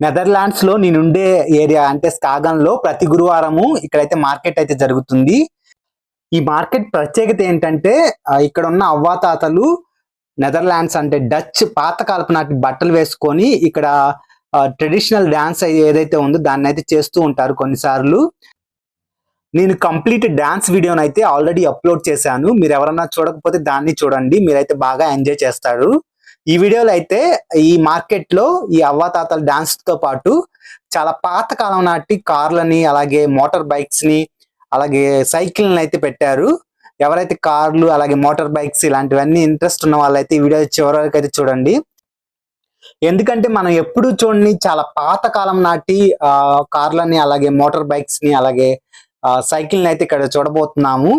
నెదర్లాండ్స్లో నేనుండే ఏరియా అంటే స్కాగన్లో ప్రతి గురువారము ఇక్కడైతే మార్కెట్ అయితే జరుగుతుంది. ఈ మార్కెట్ ప్రత్యేకత ఏంటంటే ఇక్కడ ఉన్న అవ్వాతాతలు నెదర్లాండ్స్ అంటే డచ్ పాతకాలపు నాటి బట్టలు వేసుకొని ఇక్కడ ట్రెడిషనల్ డాన్స్ ఏదైతే ఉందో దాన్ని అయితే చేస్తూ ఉంటారు కొన్నిసార్లు. నేను కంప్లీట్ డాన్స్ వీడియోని అయితే ఆల్రెడీ అప్లోడ్ చేశాను. మీరు ఎవరన్నా చూడకపోతే దాన్ని చూడండి. మీరైతే బాగా ఎంజాయ్ చేస్తారు. ఈ వీడియోలో అయితే ఈ మార్కెట్లో ఈ అవ్వాతాతల డాన్స్తో పాటు చాలా పాతకాలం నాటి కార్లని అలాగే మోటార్ బైక్స్ని అలాగే సైకిల్ని అయితే పెట్టారు. ఎవరైతే కార్లు అలాగే మోటార్ బైక్స్ ఇలాంటివన్నీ ఇంట్రెస్ట్ ఉన్న వాళ్ళైతే ఈ వీడియో చివరి వరకు అయితే చూడండి. ఎందుకంటే మనం ఎప్పుడు చూడండి చాలా పాతకాలం నాటి ఆ, కార్లని అలాగే మోటార్ బైక్స్ని అలాగే సైకిల్ని సైకిల్ని అయితే ఇక్కడ చూడబోతున్నాము.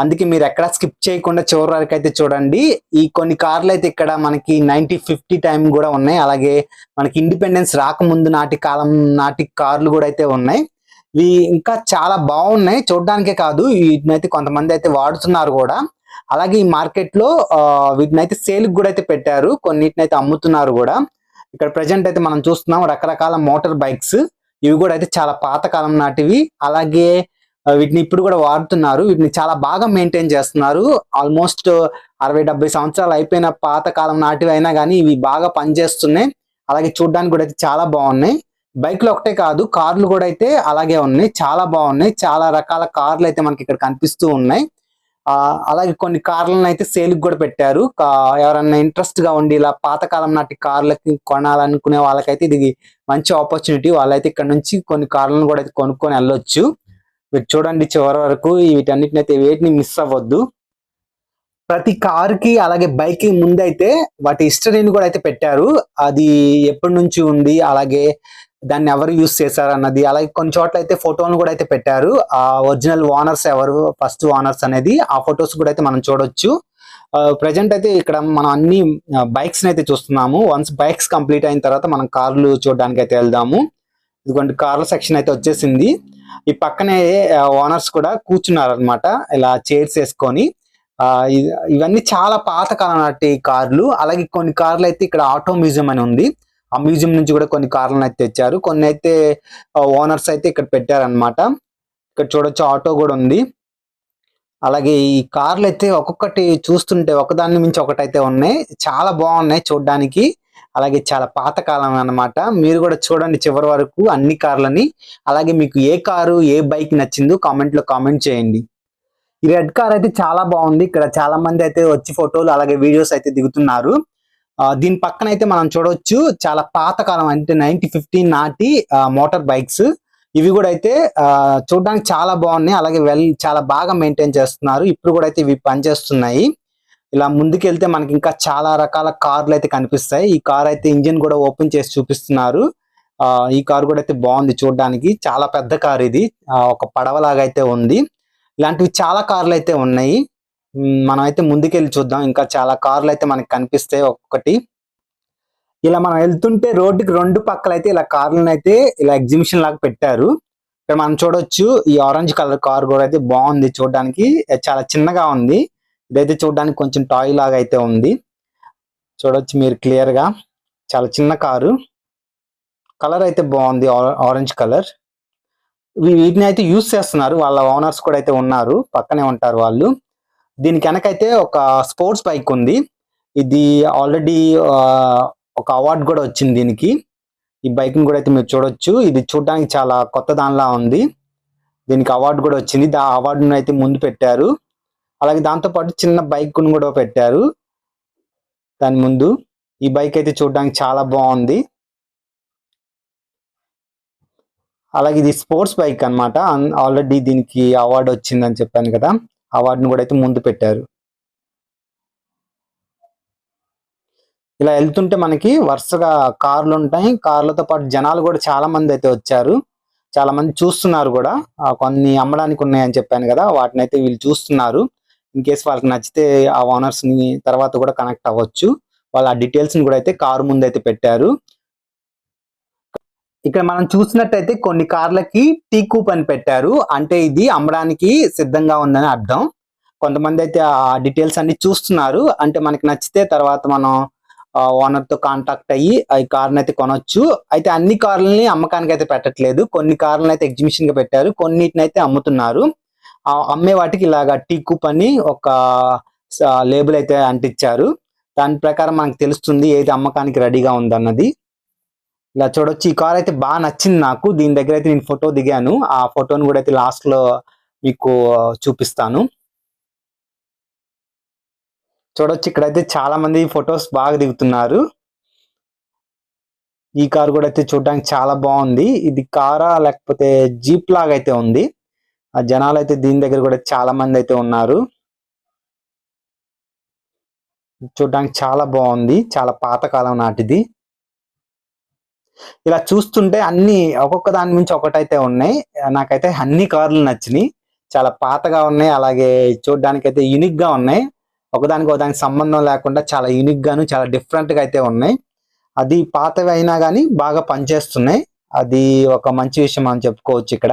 అందుకే మీరు ఎక్కడ స్కిప్ చేయకుండా చివరి వరకు అయితే చూడండి. ఈ కొన్ని కార్లు అయితే ఇక్కడ మనకి నైన్టీ ఫిఫ్టీ టైం కూడా ఉన్నాయి. అలాగే మనకి ఇండిపెండెన్స్ రాకముందు నాటి కాలం నాటి కార్లు కూడా అయితే ఉన్నాయి. ఇవి ఇంకా చాలా బాగున్నాయి. చూడడానికే కాదు వీటిని అయితే కొంతమంది అయితే వాడుతున్నారు కూడా. అలాగే ఈ మార్కెట్లో వీటిని అయితే సేల్ కూడా అయితే పెట్టారు. కొన్నిటిని అయితే అమ్ముతున్నారు కూడా. ఇక్కడ ప్రజెంట్ అయితే మనం చూస్తున్నాం రకరకాల మోటార్ బైక్స్ ఇవి కూడా అయితే చాలా పాతకాలం నాటివి. అలాగే వీటిని ఇప్పుడు కూడా వాడుతున్నారు. వీటిని చాలా బాగా మెయింటైన్ చేస్తున్నారు. ఆల్మోస్ట్ అరవై డెబ్బై సంవత్సరాలు అయిపోయిన పాత కాలం నాటివి అయినా కానీ ఇవి బాగా పనిచేస్తున్నాయి. అలాగే చూడడానికి కూడా అయితే చాలా బాగున్నాయి. బైక్లు ఒకటే కాదు కార్లు కూడా అయితే అలాగే ఉన్నాయి. చాలా బాగున్నాయి. చాలా రకాల కార్లు అయితే మనకి ఇక్కడ కనిపిస్తూ ఉన్నాయి. ఆ అలాగే కొన్ని కార్లను అయితే సేల్ కూడా పెట్టారు. ఎవరన్నా ఇంట్రెస్ట్గా ఉండి ఇలా పాతకాలం నాటి కార్లకి కొనాలనుకునే వాళ్ళకైతే ఇది మంచి ఆపర్చునిటీ వాళ్ళైతే ఇక్కడ నుంచి కొన్ని కార్లను కూడా అయితే కొనుక్కొని వెళ్ళొచ్చు. మీరు చూడండి చివరి వరకు వీటన్నిటిని అయితే వేటిని మిస్ అవ్వద్దు. ప్రతి కార్కి అలాగే బైక్కి ముందైతే వాటి హిస్టరీని కూడా అయితే పెట్టారు. అది ఎప్పటి నుంచి ఉంది అలాగే దాన్ని ఎవరు యూస్ చేశారు అన్నది అలాగే కొన్ని చోట్ల అయితే ఫోటోలు కూడా అయితే పెట్టారు. ఆ ఒరిజినల్ ఓనర్స్ ఎవరు ఫస్ట్ ఓనర్స్ అనేది ఆ ఫొటోస్ కూడా అయితే మనం చూడొచ్చు. ప్రజెంట్ అయితే ఇక్కడ మనం అన్ని బైక్స్ అయితే చూస్తున్నాము. వన్స్ బైక్స్ కంప్లీట్ అయిన తర్వాత మనం కార్లు చూడడానికి అయితే వెళ్దాము. ఇదిగోండి కార్ల సెక్షన్ అయితే వచ్చేసింది. ఈ పక్కనే ఓనర్స్ కూడా కూర్చున్నారు అనమాట ఇలా చైర్స్ వేసుకొని. ఇవన్నీ చాలా పాతకాలం నాటి కార్లు. అలాగే కొన్ని కార్లు అయితే ఇక్కడ ఆటో మ్యూజియం అని ఉంది. ఆ మ్యూజియం నుంచి కూడా కొన్ని కార్లను అయితే తెచ్చారు. కొన్ని అయితే ఓనర్స్ అయితే ఇక్కడ పెట్టారనమాట ఇక్కడ చూడొచ్చు ఆటో కూడా ఉంది. అలాగే ఈ కార్లు అయితే ఒక్కొక్కటి చూస్తుంటే ఒకదాని మించి ఒకటి అయితే ఉన్నాయి. చాలా బాగున్నాయి చూడడానికి. అలాగే చాలా పాతకాలం అన్నమాట. మీరు కూడా చూడండి చివరి వరకు అన్ని కార్లని. అలాగే మీకు ఏ కారు ఏ బైక్ నచ్చిందో కామెంట్లో కామెంట్ చేయండి. ఈ రెడ్ కార్ అయితే చాలా బాగుంది. ఇక్కడ చాలా మంది అయితే వచ్చి ఫోటోలు అలాగే వీడియోస్ అయితే దిగుతున్నారు. దీని పక్కన అయితే మనం చూడవచ్చు చాలా పాతకాలం అంటే నైన్టీ ఫిఫ్టీన్ నాటి మోటార్ బైక్స్. ఇవి కూడా అయితే చూడడానికి చాలా బాగున్నాయి. అలాగే వెల్ చాలా బాగా మెయింటైన్ చేస్తున్నారు. ఇప్పుడు కూడా అయితే ఇవి పనిచేస్తున్నాయి. ఇలా ముందుకెళ్తే మనకి ఇంకా చాలా రకాల కార్లు అయితే కనిపిస్తాయి. ఈ కార్ అయితే ఇంజిన్ కూడా ఓపెన్ చేసి చూపిస్తున్నారు. ఆ, ఈ కార్ కూడా అయితే బాగుంది చూడడానికి. చాలా పెద్ద కార్ ఇది ఆ, ఒక పడవలాగా అయితే ఉంది. ఇలాంటివి చాలా కార్లు అయితే ఉన్నాయి. మనం అయితే ముందుకెళ్ళి చూద్దాం. ఇంకా చాలా కార్లు అయితే మనకి కనిపిస్తాయి ఒక్కొక్కటి. ఇలా మనం వెళ్తుంటే రోడ్డుకి రెండు పక్కల అయితే ఇలా కార్లను అయితే ఇలా ఎగ్జిబిషన్ లాగా పెట్టారు. ఇక్కడ మనం చూడొచ్చు ఈ ఆరెంజ్ కలర్ కార్ కూడా అయితే బాగుంది చూడడానికి. చాలా చిన్నగా ఉంది. ఇదైతే చూడడానికి కొంచెం టాయ్ లాగా అయితే ఉంది. చూడొచ్చు మీరు క్లియర్గా. చాలా చిన్న కారు. కలర్ అయితే బాగుంది. Orange colour. వీటిని అయితే యూస్ చేస్తున్నారు. వాళ్ళ ఓనర్స్ కూడా అయితే ఉన్నారు. పక్కనే ఉంటారు వాళ్ళు. దీనికి వెనకైతే ఒక స్పోర్ట్స్ బైక్ ఉంది. ఇది ఆల్రెడీ ఒక అవార్డు కూడా వచ్చింది దీనికి. ఈ బైక్ని కూడా అయితే మీరు చూడొచ్చు. ఇది చూడడానికి చాలా కొత్త దానిలా ఉంది. దీనికి అవార్డు కూడా వచ్చింది. ఆ అవార్డును అయితే ముందు పెట్టారు. అలాగే దాంతో పాటు చిన్న బైక్ను కూడా పెట్టారు. దాని ముందు ఈ బైక్ అయితే చూడడానికి చాలా బాగుంది. అలాగే ఇది స్పోర్ట్స్ బైక్ అనమాట ఆల్రెడీ దీనికి అవార్డు వచ్చిందని చెప్పాను కదా. అవార్డును కూడా అయితే ముందు పెట్టారు. ఇలా వెళ్తుంటే మనకి వరుసగా కార్లు ఉంటాయి. కార్లతో పాటు జనాలు కూడా చాలా మంది అయితే వచ్చారు. చాలా మంది చూస్తున్నారు కూడా. కొన్ని అమ్మడానికి ఉన్నాయని చెప్పాను కదా. వాటిని అయితే వీళ్ళు చూస్తున్నారు. ఇన్ కేస్ వాళ్ళకి నచ్చితే ఆ ఓనర్స్ని తర్వాత కూడా కనెక్ట్ అవ్వచ్చు. వాళ్ళ డీటెయిల్స్ని కూడా అయితే కారు ముందు అయితే పెట్టారు. ఇక్కడ మనం చూసినట్టయితే కొన్ని కార్లకి టీ కూప్ అని పెట్టారు. అంటే ఇది అమ్మడానికి సిద్ధంగా ఉందని అర్థం. కొంతమంది అయితే ఆ డీటెయిల్స్ అన్ని చూస్తున్నారు. అంటే మనకి నచ్చితే తర్వాత మనం ఓనర్తో కాంటాక్ట్ అయ్యి ఈ కార్ని అయితే కొనొచ్చు. అయితే అన్ని కార్లని అమ్మకానికి అయితే పెట్టట్లేదు. కొన్ని కార్లను అయితే ఎగ్జిబిషన్గా పెట్టారు. కొన్నిటిని అయితే అమ్ముతున్నారు. అమ్మే వాటికి ఇలాగా టీ కుప్ అని ఒక లేబుల్ అయితే అంటించారు. దాని ప్రకారం మనకు తెలుస్తుంది ఏది అమ్మకానికి రెడీగా ఉందన్నది. ఇలా చూడొచ్చు. ఈ కార్ అయితే బాగా నచ్చింది నాకు. దీని దగ్గర అయితే నేను ఫోటో దిగాను. ఆ ఫోటోని కూడా అయితే లాస్ట్లో మీకు చూపిస్తాను. చూడొచ్చు. ఇక్కడైతే చాలా మంది ఫొటోస్ బాగా దిగుతున్నారు. ఈ కార్ కూడా అయితే చూడడానికి చాలా బాగుంది. ఇది కారా లేకపోతే జీప్ లాగా అయితే ఉంది. ఆ జనాలు అయితే దీని దగ్గర కూడా చాలా మంది అయితే ఉన్నారు. చూడడానికి చాలా బాగుంది. చాలా పాతకాలం నాటిది. ఇలా చూస్తుంటే అన్ని ఒక్కొక్క దాని నుంచి ఒకటైతే ఉన్నాయి. నాకైతే అన్ని కార్లు నచ్చినాయి. చాలా పాతగా ఉన్నాయి. అలాగే చూడడానికి అయితే యూనిక్గా ఉన్నాయి. ఒకదానికి ఒకదానికి సంబంధం లేకుండా చాలా యూనిక్ గాను చాలా డిఫరెంట్గా అయితే ఉన్నాయి. అది పాతవి అయినా కానీ బాగా పనిచేస్తున్నాయి. అది ఒక మంచి విషయం అని చెప్పుకోవచ్చు ఇక్కడ.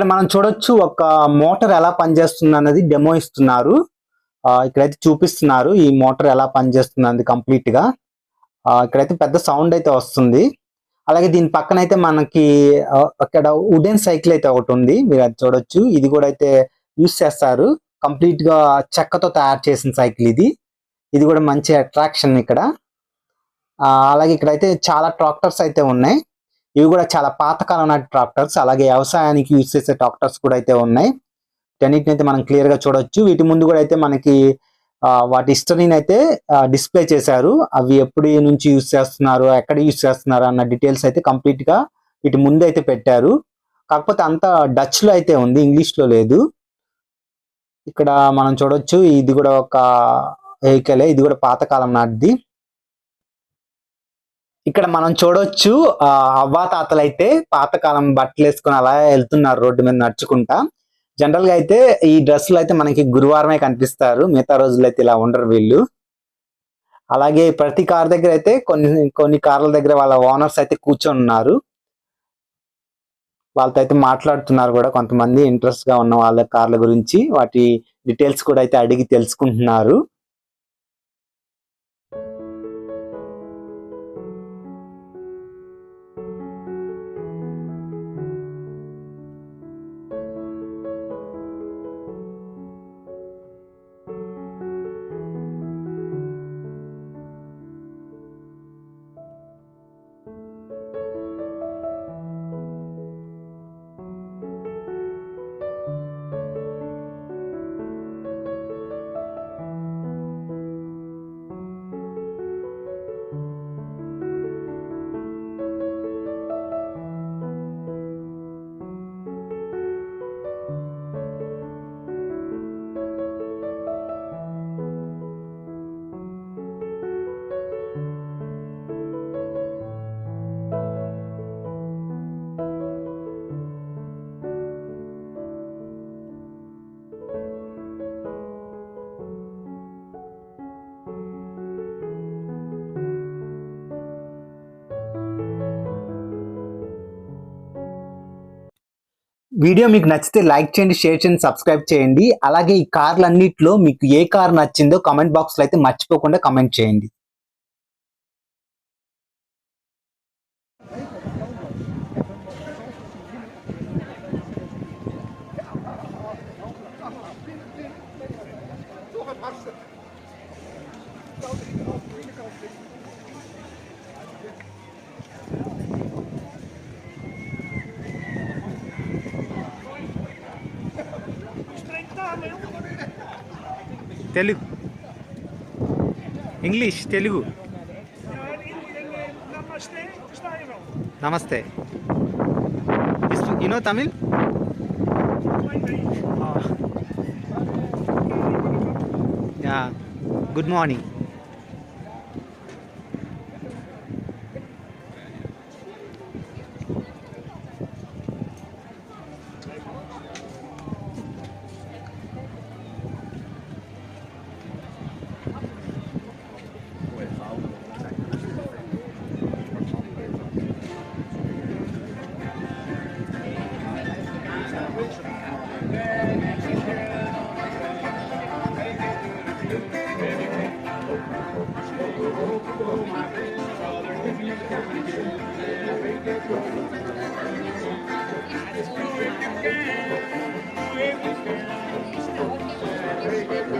ఇక్కడ మనం చూడొచ్చు ఒక మోటార్ ఎలా పనిచేస్తుంది అన్నది డెమో ఇస్తున్నారు. ఆ, ఇక్కడైతే చూపిస్తున్నారు ఈ మోటార్ ఎలా పనిచేస్తుంది అన్నది కంప్లీట్గా. ఇక్కడైతే పెద్ద సౌండ్ అయితే వస్తుంది. అలాగే దీని పక్కన అయితే మనకి అక్కడ వుడెన్ సైకిల్ అయితే ఒకటి ఉంది. మీరు అది చూడొచ్చు. ఇది కూడా అయితే యూస్ చేస్తారు. కంప్లీట్గా చెక్కతో తయారు చేసిన సైకిల్ ఇది. ఇది కూడా మంచి అట్రాక్షన్ ఇక్కడ. అలాగే ఇక్కడైతే చాలా ట్రాక్టర్స్ అయితే ఉన్నాయి. ఇవి కూడా చాలా పాతకాలం నాటి ట్రాక్టర్స్. అలాగే వ్యవసాయానికి యూజ్ చేసే ట్రాక్టర్స్ కూడా అయితే ఉన్నాయి. వీటన్నిటిని అయితే మనం క్లియర్గా చూడొచ్చు. వీటి ముందు కూడా అయితే మనకి వాటి హిస్టరీని అయితే డిస్ప్లే చేశారు. అవి ఎప్పటి నుంచి యూజ్ చేస్తున్నారు ఎక్కడ యూజ్ చేస్తున్నారు అన్న డీటెయిల్స్ అయితే కంప్లీట్గా వీటి ముందు అయితే పెట్టారు. కాకపోతే అంతా డచ్లో అయితే ఉంది ఇంగ్లీష్లో లేదు. ఇక్కడ మనం చూడొచ్చు ఇది కూడా ఒక వెహికల్ ఇది కూడా పాతకాలం నాటిది. ఇక్కడ మనం చూడొచ్చు ఆ అవ్వా తాతలు అయితే పాతకాలం బట్టలు వేసుకొని అలా వెళ్తున్నారు రోడ్డు మీద నడుచుకుంటా. జనరల్గా అయితే ఈ డ్రెస్సులు అయితే మనకి గురువారమే కనిపిస్తారు. మిగతా రోజులు అయితే ఇలా ఉండరు వీళ్ళు. అలాగే ప్రతి కార్ దగ్గర అయితే కొన్ని కొన్ని కార్ల దగ్గర వాళ్ళ ఓనర్స్ అయితే కూర్చొని ఉన్నారు వాళ్ళతో అయితే మాట్లాడుతున్నారు కూడా కొంతమంది ఇంట్రెస్ట్గా ఉన్న వాళ్ళ కార్ల గురించి. వాటి డీటెయిల్స్ కూడా అయితే అడిగి తెలుసుకుంటున్నారు. వీడియో మీకు నచ్చితే లైక్ చేయండి షేర్ చేయండి సబ్స్క్రైబ్ చేయండి. అలాగే ఈ కార్లన్నిట్లో మీకు ఏ కార్ నచ్చిందో కమెంట్ బాక్స్లో అయితే మర్చిపోకుండా కమెంట్ చేయండి. తెలుగు. ఇంగ్లీష్ తెలుగు. నమస్తే. You know Tamil good morning Thank you.